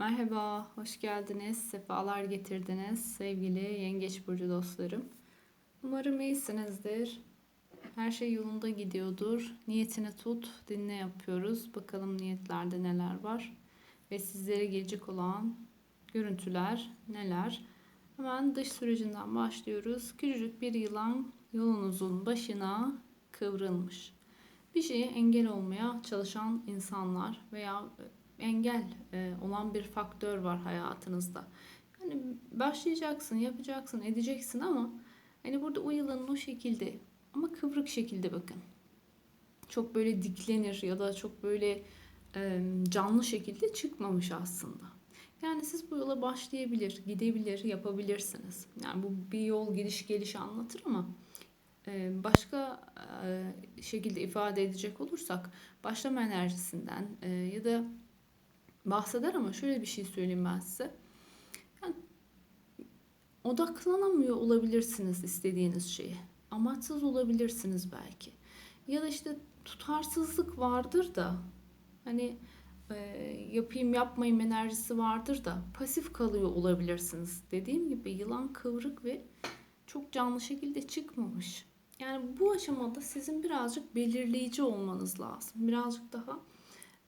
Merhaba, hoş geldiniz, sefalar getirdiniz sevgili Yengeç Burcu dostlarım. Umarım iyisinizdir. Her şey yolunda gidiyordur. Niyetini tut, dinle yapıyoruz. Bakalım niyetlerde neler var. Ve sizlere gelecek olan görüntüler neler. Hemen dış sürecinden başlıyoruz. Küçücük bir yılan yolunuzun başına kıvrılmış. Bir şeye engel olmaya çalışan insanlar veya engel e, olan bir faktör var hayatınızda. Yani başlayacaksın, yapacaksın, edeceksin ama hani burada o yılanın o şekilde ama kıvrık şekilde bakın. Çok böyle diklenir ya da çok böyle e, canlı şekilde çıkmamış aslında. Yani siz bu yola başlayabilir, gidebilir, yapabilirsiniz. Yani bu bir yol gidiş geliş anlatır ama e, başka şekilde ifade edecek olursak başlama enerjisinden ya da bahseder ama şöyle bir şey söyleyeyim ben size. Yani odaklanamıyor olabilirsiniz istediğiniz şeye. Amaçsız olabilirsiniz belki. Ya da işte tutarsızlık vardır da hani e, yapayım yapmayayım enerjisi vardır da pasif kalıyor olabilirsiniz. Dediğim gibi yılan kıvrık ve çok canlı şekilde çıkmamış. Yani bu aşamada sizin birazcık belirleyici olmanız lazım. Birazcık daha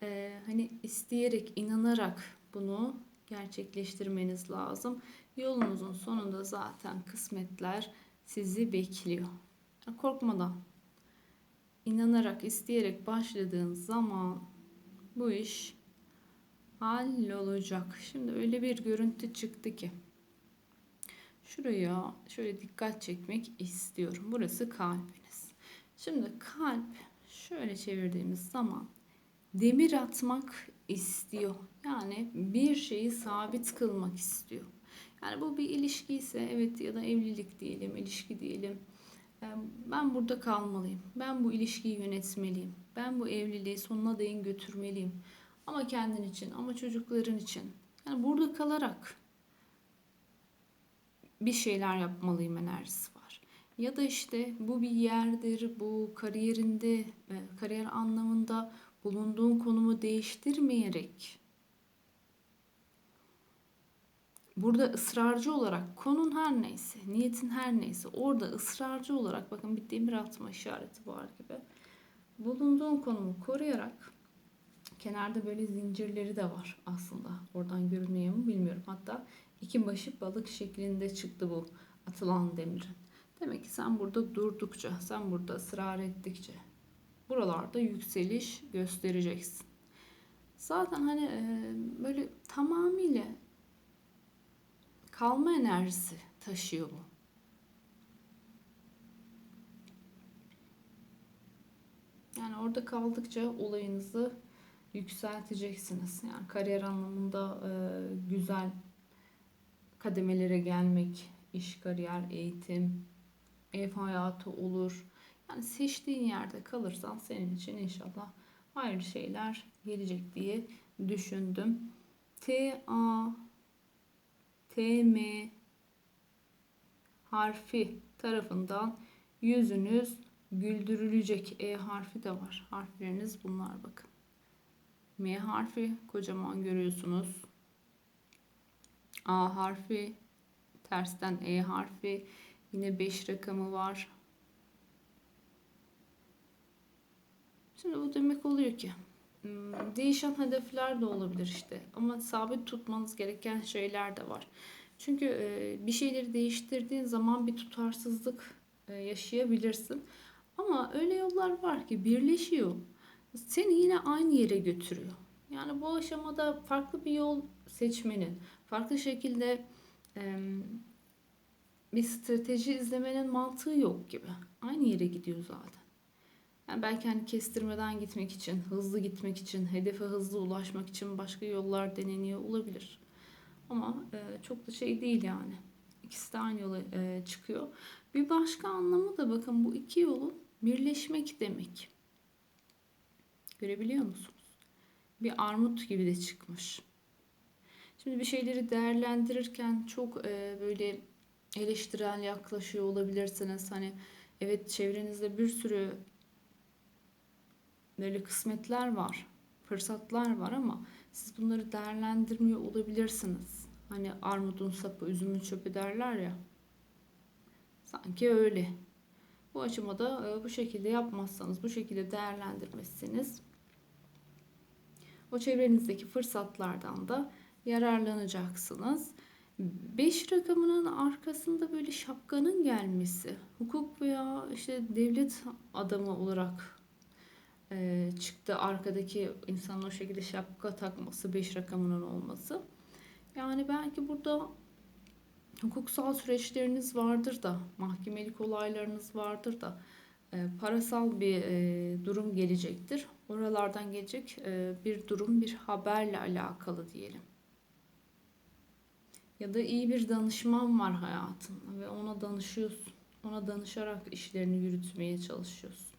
e, hani isteyerek, inanarak bunu gerçekleştirmeniz lazım. Yolunuzun sonunda zaten kısmetler sizi bekliyor. Korkmadan, inanarak, isteyerek başladığın zaman bu iş hallolacak. Şimdi öyle bir görüntü çıktı ki şuraya şöyle dikkat çekmek istiyorum. Burası kalbiniz. Şimdi kalp şöyle çevirdiğimiz zaman demir atmak istiyor. Yani bir şeyi sabit kılmak istiyor. Yani bu bir ilişki ise evet ya da evlilik diyelim, ilişki diyelim. Ben burada kalmalıyım. Ben bu ilişkiyi yönetmeliyim. Ben bu evliliği sonuna değin götürmeliyim. Ama kendin için, ama çocukların için. Yani burada kalarak bir şeyler yapmalıyım enerjisi var. Ya da işte bu bir yerdir, bu kariyerinde, e, kariyer anlamında bulunduğun konumu değiştirmeyerek burada ısrarcı olarak konun her neyse, niyetin her neyse orada ısrarcı olarak bakın bir demir atma işareti var gibi bulunduğun konumu koruyarak kenarda böyle zincirleri de var aslında. Oradan görünüyor mu bilmiyorum. Hatta iki başı balık şeklinde çıktı bu atılan demirin. Demek ki sen burada durdukça, sen burada ısrar ettikçe buralarda yükseliş göstereceksin. Zaten hani e, böyle tamamıyla kalma enerjisi taşıyor bu. Yani orada kaldıkça olayınızı yükselteceksiniz. Yani kariyer anlamında e, güzel kademelere gelmek, iş, kariyer, eğitim, ev hayatı olur. Yani seçtiğin yerde kalırsan senin için inşallah hayırlı şeyler gelecek diye düşündüm. T A T M harfi tarafından yüzünüz güldürülecek. E harfi de var. Harfleriniz bunlar bakın. M harfi kocaman görüyorsunuz. A harfi tersten E harfi yine 5 rakamı var. Şimdi bu demek oluyor ki hmm, değişen hedefler de olabilir işte ama sabit tutmanız gereken şeyler de var. Çünkü e, bir şeyleri değiştirdiğin zaman bir tutarsızlık e, yaşayabilirsin. Ama öyle yollar var ki birleşiyor. Seni yine aynı yere götürüyor. Yani bu aşamada farklı bir yol seçmenin, farklı şekilde bir strateji izlemenin mantığı yok gibi. Aynı yere gidiyor zaten. Yani belki hani kestirmeden gitmek için, hızlı gitmek için, hedefe hızlı ulaşmak için başka yollar deneniyor olabilir. Ama e, çok da şey değil yani. İkisi de aynı yola e, çıkıyor. Bir başka anlamı da bakın bu iki yolun birleşmek demek. Görebiliyor musunuz? Bir armut gibi de çıkmış. Şimdi bir şeyleri değerlendirirken çok e, böyle eleştirel yaklaşıyor olabilirsiniz. Hani evet çevrenizde bir sürü böyle kısmetler var, fırsatlar var ama Siz bunları değerlendirmiyor olabilirsiniz. Hani armudun sapı, üzümün çöpü derler ya. Sanki öyle. Bu aşamada e, bu şekilde yapmazsanız, bu şekilde değerlendirmezseniz o çevrenizdeki fırsatlardan da yararlanacaksınız. 5 rakamının arkasında böyle şapkanın gelmesi, hukuk veya işte devlet adamı olarak e, çıktı arkadaki insanın o şekilde şapka takması, 5 rakamının olması. Yani belki burada hukuksal süreçleriniz vardır da, mahkemelik olaylarınız vardır da e, parasal bir e, durum gelecektir. Oralardan gelecek e, bir durum, bir haberle alakalı diyelim. Ya da iyi bir danışman var hayatında ve ona danışıyorsun. Ona danışarak işlerini yürütmeye çalışıyorsun.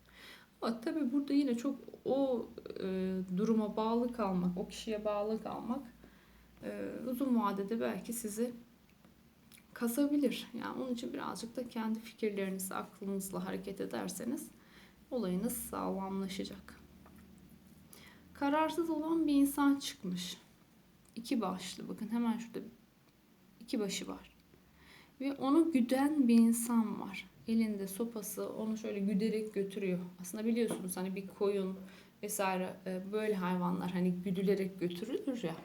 Ama tabii burada yine çok o e, duruma bağlı kalmak, o kişiye bağlı kalmak e, uzun vadede belki sizi kasabilir. Yani onun için birazcık da kendi fikirlerinizi aklınızla hareket ederseniz olayınız sağlamlaşacak. Kararsız olan bir insan çıkmış. İki başlı bakın hemen şurada iki başı var. Ve onu güden bir insan var. Elinde sopası onu şöyle güderek götürüyor. Aslında biliyorsunuz hani bir koyun vesaire e, böyle hayvanlar hani güdülerek götürülür ya.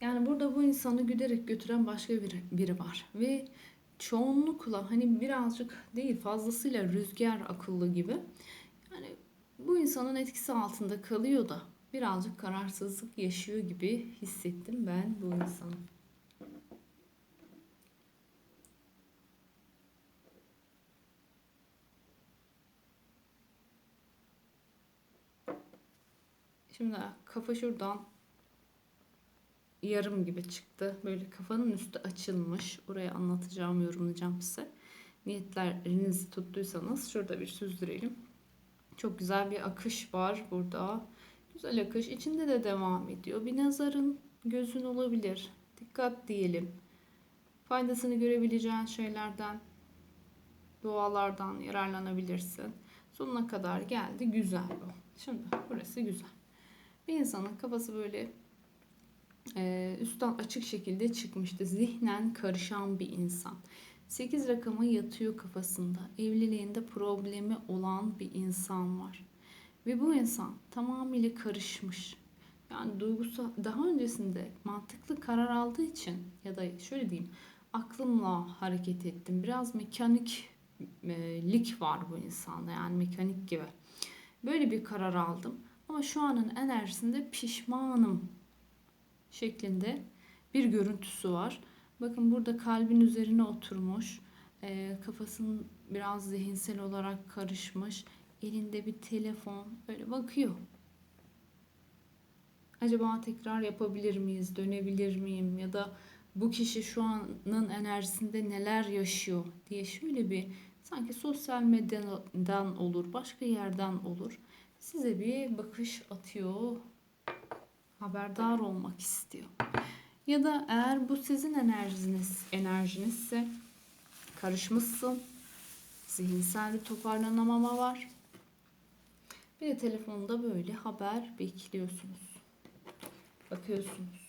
Yani burada bu insanı güderek götüren başka biri, biri var. Ve çoğunlukla hani birazcık değil fazlasıyla rüzgar akıllı gibi. Yani bu insanın etkisi altında kalıyor da birazcık kararsızlık yaşıyor gibi hissettim ben bu insanı. Şimdi kafa şuradan yarım gibi çıktı. Böyle kafanın üstü açılmış. Oraya anlatacağım, yorumlayacağım size. Niyetlerinizi tuttuysanız şurada bir süzdürelim. Çok güzel bir akış var burada. Güzel akış. içinde de devam ediyor. Bir nazarın gözün olabilir. Dikkat diyelim. Faydasını görebileceğin şeylerden, dualardan yararlanabilirsin. Sonuna kadar geldi. Güzel bu. Şimdi burası güzel. Bir insanın kafası böyle e, üstten açık şekilde çıkmıştı. Zihnen karışan bir insan. 8 rakamı yatıyor kafasında. Evliliğinde problemi olan bir insan var. Ve bu insan tamamıyla karışmış. Yani duygusal daha öncesinde mantıklı karar aldığı için ya da şöyle diyeyim aklımla hareket ettim. Biraz mekaniklik var bu insanda yani mekanik gibi. Böyle bir karar aldım. Ama şu anın enerjisinde pişmanım şeklinde bir görüntüsü var. Bakın burada kalbin üzerine oturmuş. E, kafasının biraz zihinsel olarak karışmış. Elinde bir telefon böyle bakıyor. Acaba tekrar yapabilir miyiz? Dönebilir miyim? Ya da bu kişi şu anın enerjisinde neler yaşıyor diye şöyle bir sanki sosyal medyadan olur, başka yerden olur. Size bir bakış atıyor. Haberdar olmak istiyor. Ya da eğer bu sizin enerjiniz, enerjinizse karışmışsın. Zihinsel bir toparlanamama var. Bir de telefonda böyle haber bekliyorsunuz. Bakıyorsunuz.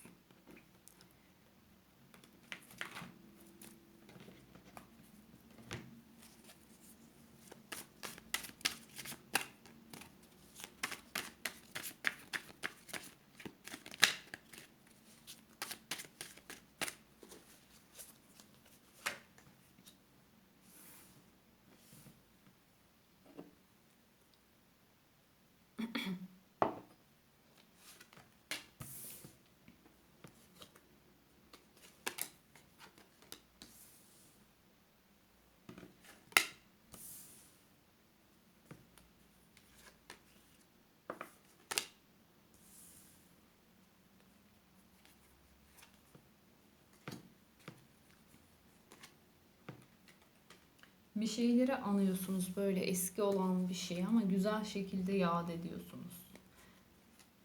Bir şeyleri anıyorsunuz böyle eski olan bir şey ama güzel şekilde yad ediyorsunuz.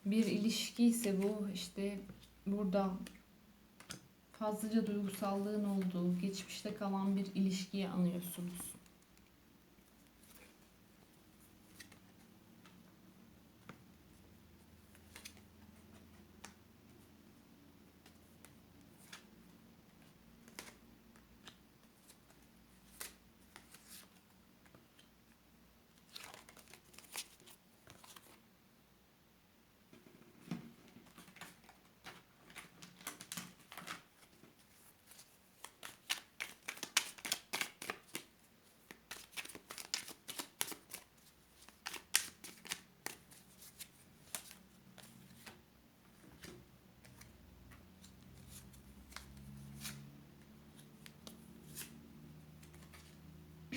Bir ilişki ise bu işte burada fazlaca duygusallığın olduğu, geçmişte kalan bir ilişkiyi anıyorsunuz.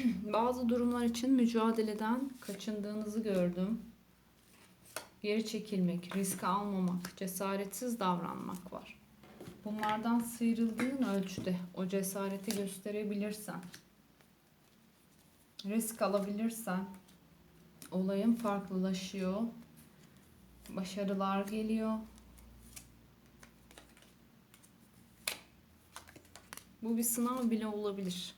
bazı durumlar için mücadeleden kaçındığınızı gördüm. Geri çekilmek, risk almamak, cesaretsiz davranmak var. Bunlardan sıyrıldığın ölçüde o cesareti gösterebilirsen, risk alabilirsen olayın farklılaşıyor. Başarılar geliyor. Bu bir sınav bile olabilir.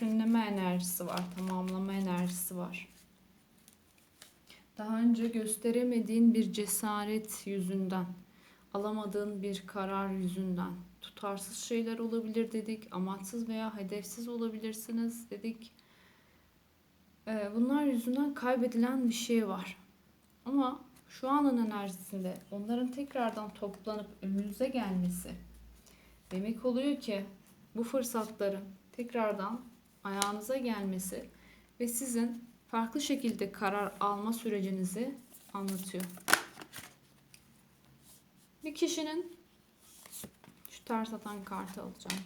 Bütünleme enerjisi var, tamamlama enerjisi var. Daha önce gösteremediğin bir cesaret yüzünden, alamadığın bir karar yüzünden tutarsız şeyler olabilir dedik. Amaçsız veya hedefsiz olabilirsiniz dedik. Ee, bunlar yüzünden kaybedilen bir şey var. Ama şu anın enerjisinde onların tekrardan toplanıp önünüze gelmesi demek oluyor ki bu fırsatların tekrardan ayağınıza gelmesi ve sizin farklı şekilde karar alma sürecinizi anlatıyor. Bir kişinin şu ters atan kartı alacağım.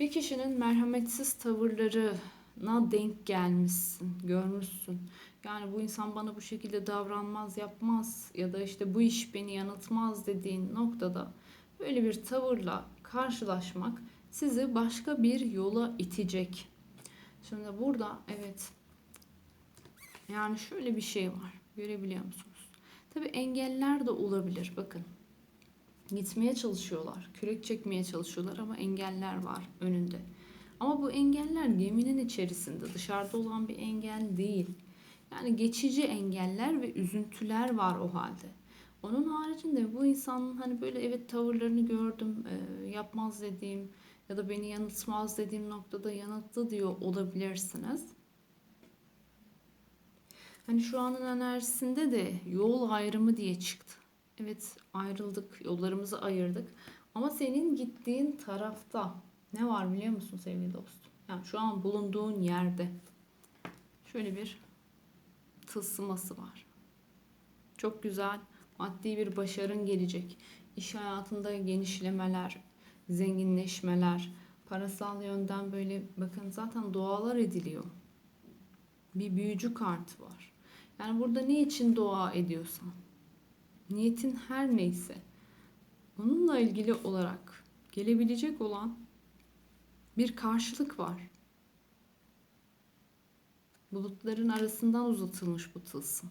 Bir kişinin merhametsiz tavırlarına denk gelmişsin, görmüşsün. Yani bu insan bana bu şekilde davranmaz, yapmaz ya da işte bu iş beni yanıltmaz dediğin noktada böyle bir tavırla karşılaşmak sizi başka bir yola itecek. Şimdi burada evet yani şöyle bir şey var. Görebiliyor musunuz? Tabi engeller de olabilir. Bakın. Gitmeye çalışıyorlar. Kürek çekmeye çalışıyorlar ama engeller var önünde. Ama bu engeller geminin içerisinde. Dışarıda olan bir engel değil. Yani geçici engeller ve üzüntüler var o halde. Onun haricinde bu insanın hani böyle evet tavırlarını gördüm, yapmaz dediğim ya da beni yanıltmaz dediğim noktada yanılttı diyor olabilirsiniz. Hani şu anın enerjisinde de yol ayrımı diye çıktı. Evet ayrıldık, yollarımızı ayırdık. Ama senin gittiğin tarafta ne var biliyor musun sevgili dostum? Yani şu an bulunduğun yerde şöyle bir tılsıması var. Çok güzel maddi bir başarın gelecek. İş hayatında genişlemeler, zenginleşmeler, parasal yönden böyle bakın zaten dualar ediliyor. Bir büyücü kartı var. Yani burada ne için dua ediyorsan, niyetin her neyse, onunla ilgili olarak gelebilecek olan bir karşılık var. Bulutların arasından uzatılmış bu tılsım.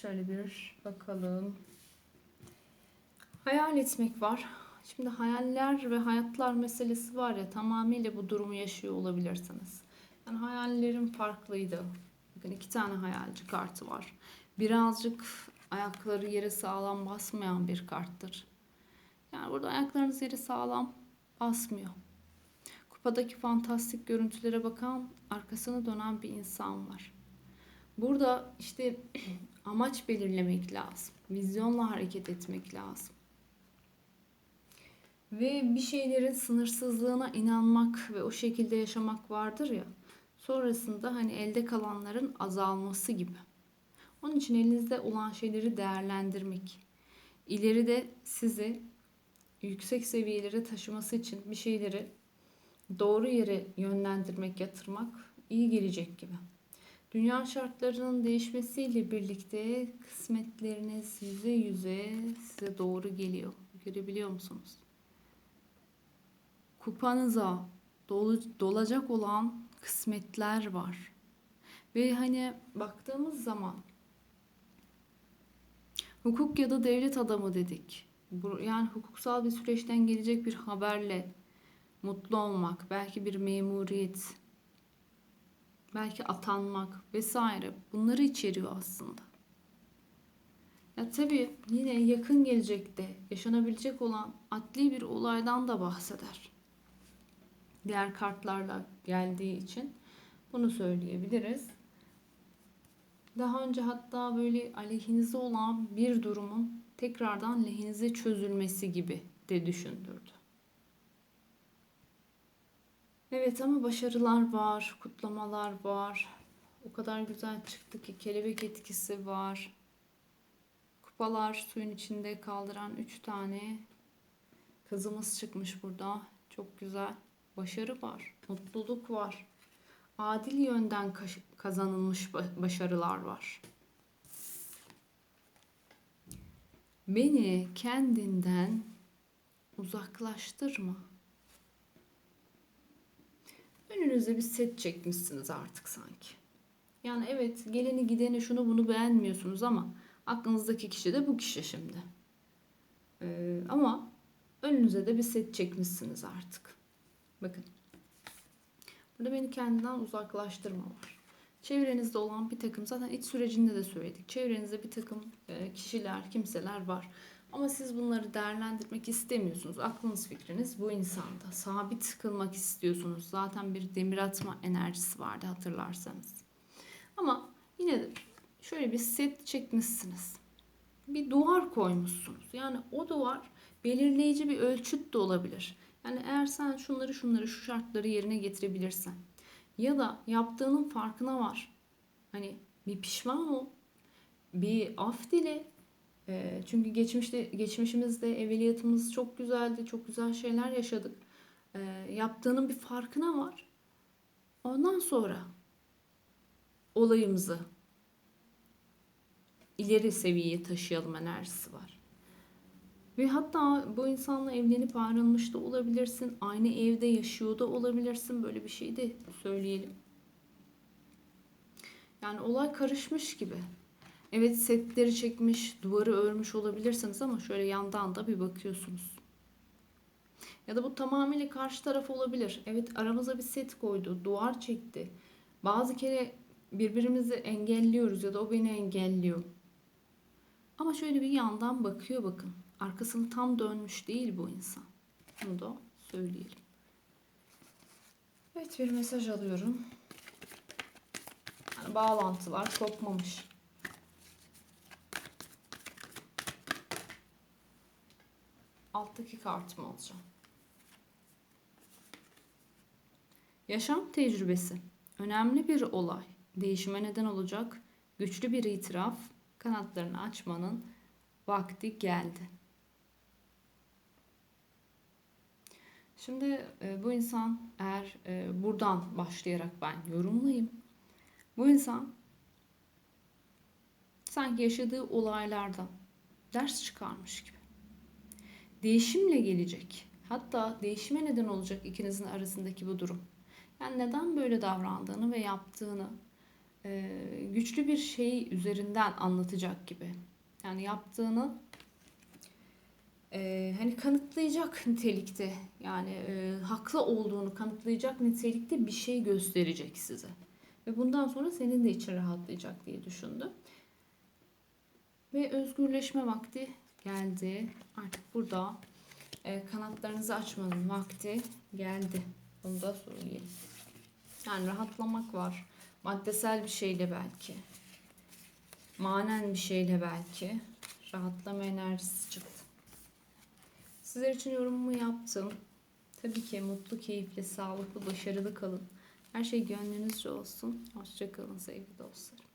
Şöyle bir bakalım. Hayal etmek var. Şimdi hayaller ve hayatlar meselesi var ya tamamıyla bu durumu yaşıyor olabilirsiniz. Yani hayallerim farklıydı. Bakın iki tane hayalci kartı var. Birazcık ayakları yere sağlam basmayan bir karttır. Yani burada ayaklarınız yere sağlam basmıyor. Kupadaki fantastik görüntülere bakan, arkasını dönen bir insan var. Burada işte amaç belirlemek lazım. Vizyonla hareket etmek lazım. Ve bir şeylerin sınırsızlığına inanmak ve o şekilde yaşamak vardır ya. Sonrasında hani elde kalanların azalması gibi. Onun için elinizde olan şeyleri değerlendirmek. İleride sizi yüksek seviyelere taşıması için bir şeyleri doğru yere yönlendirmek, yatırmak iyi gelecek gibi. Dünya şartlarının değişmesiyle birlikte kısmetleriniz yüze yüze size doğru geliyor. Görebiliyor musunuz? Kupanıza dolu, dolacak olan kısmetler var. Ve hani baktığımız zaman hukuk ya da devlet adamı dedik. Yani hukuksal bir süreçten gelecek bir haberle mutlu olmak, belki bir memuriyet, belki atanmak vesaire bunları içeriyor aslında. Ya tabii yine yakın gelecekte yaşanabilecek olan adli bir olaydan da bahseder. Diğer kartlarla geldiği için bunu söyleyebiliriz. Daha önce hatta böyle aleyhinize olan bir durumun tekrardan lehinize çözülmesi gibi de düşündürdü. Evet ama başarılar var, kutlamalar var. O kadar güzel çıktı ki kelebek etkisi var. Kupalar suyun içinde kaldıran 3 tane kızımız çıkmış burada. Çok güzel. Başarı var, mutluluk var. Adil yönden kazanılmış başarılar var. Beni kendinden uzaklaştırma. Önünüze bir set çekmişsiniz artık sanki. Yani evet geleni gideni şunu bunu beğenmiyorsunuz ama aklınızdaki kişi de bu kişi şimdi. Ee, ama önünüze de bir set çekmişsiniz artık. Bakın. Burada beni kendinden uzaklaştırma var. Çevrenizde olan bir takım zaten iç sürecinde de söyledik. Çevrenizde bir takım e, kişiler, kimseler var. Ama siz bunları değerlendirmek istemiyorsunuz. Aklınız fikriniz bu insanda. Sabit kılmak istiyorsunuz. Zaten bir demir atma enerjisi vardı hatırlarsanız. Ama yine de şöyle bir set çekmişsiniz. Bir duvar koymuşsunuz. Yani o duvar belirleyici bir ölçüt de olabilir. Yani eğer sen şunları şunları şu şartları yerine getirebilirsen ya da yaptığının farkına var. Hani bir pişman ol. Bir af dile. E, çünkü geçmişte geçmişimizde evveliyatımız çok güzeldi. Çok güzel şeyler yaşadık. E, yaptığının bir farkına var. Ondan sonra olayımızı ileri seviyeye taşıyalım enerjisi var. Ve hatta bu insanla evlenip ayrılmış da olabilirsin. Aynı evde yaşıyor da olabilirsin. Böyle bir şey de söyleyelim. Yani olay karışmış gibi. Evet setleri çekmiş, duvarı örmüş olabilirsiniz ama şöyle yandan da bir bakıyorsunuz. Ya da bu tamamıyla karşı taraf olabilir. Evet aramıza bir set koydu, duvar çekti. Bazı kere birbirimizi engelliyoruz ya da o beni engelliyor. Ama şöyle bir yandan bakıyor bakın. Arkasını tam dönmüş değil bu insan. Bunu da söyleyelim. Evet bir mesaj alıyorum. Yani bağlantılar kopmamış. Alttaki kartımı alacağım. Yaşam tecrübesi. Önemli bir olay. Değişime neden olacak. Güçlü bir itiraf. Kanatlarını açmanın vakti geldi. Şimdi e, bu insan eğer e, buradan başlayarak ben yorumlayayım. Bu insan sanki yaşadığı olaylardan ders çıkarmış gibi. Değişimle gelecek. Hatta değişime neden olacak ikinizin arasındaki bu durum. Yani neden böyle davrandığını ve yaptığını e, güçlü bir şey üzerinden anlatacak gibi. Yani yaptığını e, hani kanıtlayacak nitelikte yani e, haklı olduğunu kanıtlayacak nitelikte bir şey gösterecek size. Ve bundan sonra senin de için rahatlayacak diye düşündüm. Ve özgürleşme vakti geldi. Artık burada e, kanatlarınızı açmanın vakti geldi. Bunu da söyleyeyim. Yani rahatlamak var. Maddesel bir şeyle belki. Manen bir şeyle belki. Rahatlama enerjisi çıktı. Sizler için yorumumu yaptım. Tabii ki mutlu, keyifli, sağlıklı, başarılı kalın. Her şey gönlünüzce olsun. Hoşçakalın sevgili dostlarım.